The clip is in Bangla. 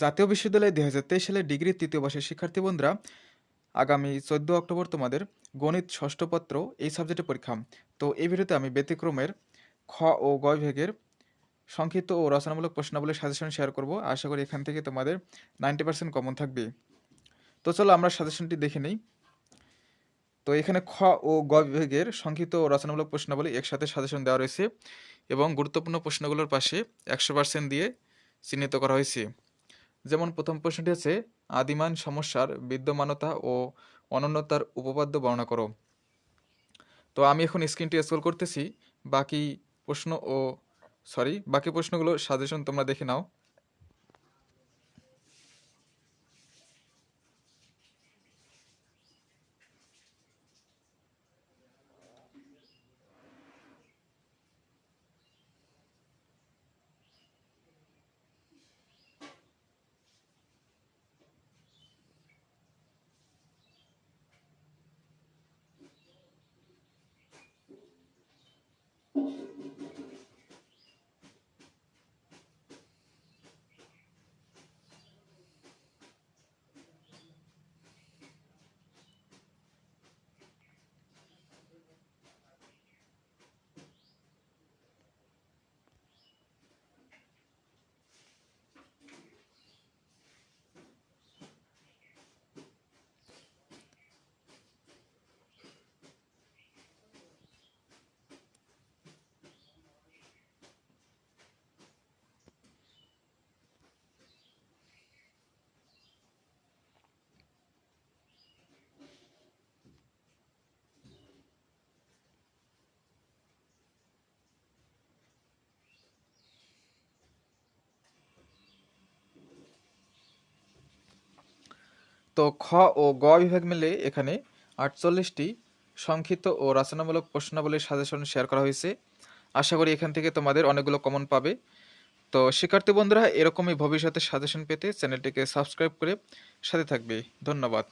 জাতীয় বিশ্ববিদ্যালয়ে দুই হাজার তেইশ সালের ডিগ্রি তৃতীয় বর্ষের শিক্ষার্থী বন্ধুরা, আগামী চোদ্দ অক্টোবর তোমাদের গণিত ষষ্ঠ পত্র এই সাবজেক্টে পরীক্ষা। তো এই ভিডিওতে আমি ব্যতিক্রমের খ ও গ বিভাগের সংক্ষিপ্ত ও রচনামূলক প্রশ্নাবলীর সাজেশন শেয়ার করব। আশা করি এখান থেকে তোমাদের নাইনটি পার্সেন্ট কমন থাকবে। তো চলো আমরা সাজেশনটি দেখে নিই। তো এখানে খ ও গ বিভাগের সংক্ষিপ্ত ও রচনামূলক প্রশ্নাবলী একসাথে সাজেশন দেওয়া রয়েছে এবং গুরুত্বপূর্ণ প্রশ্নগুলোর পাশে একশো পার্সেন্ট দিয়ে চিহ্নিত করা হয়েছে। যেমন প্রথম প্রশ্নটি আছে, আদিমান সমস্যার বিদ্যমানতা ও অনন্যতার উপপাদ্য বর্ণনা করো। তো আমি এখন স্ক্রিনটি স্ক্রল করতেছি, বাকি প্রশ্ন ও সরি বাকি প্রশ্নগুলো সাজেশন তোমরা দেখে নাও। তো খ ও গ বিভাগ মিলে এখানে আটচল্লিশটি সংক্ষিপ্ত ও রচনামূলক প্রশ্নাবলীর সাজেশন শেয়ার করা হয়েছে। আশা করি এখান থেকে তোমাদের অনেকগুলো কমন পাবে। তো শিক্ষার্থী বন্ধুরা, এরকমই ভবিষ্যতে সাজেশন পেতে চ্যানেলটিকে সাবস্ক্রাইব করে সাথে থাকবে। ধন্যবাদ।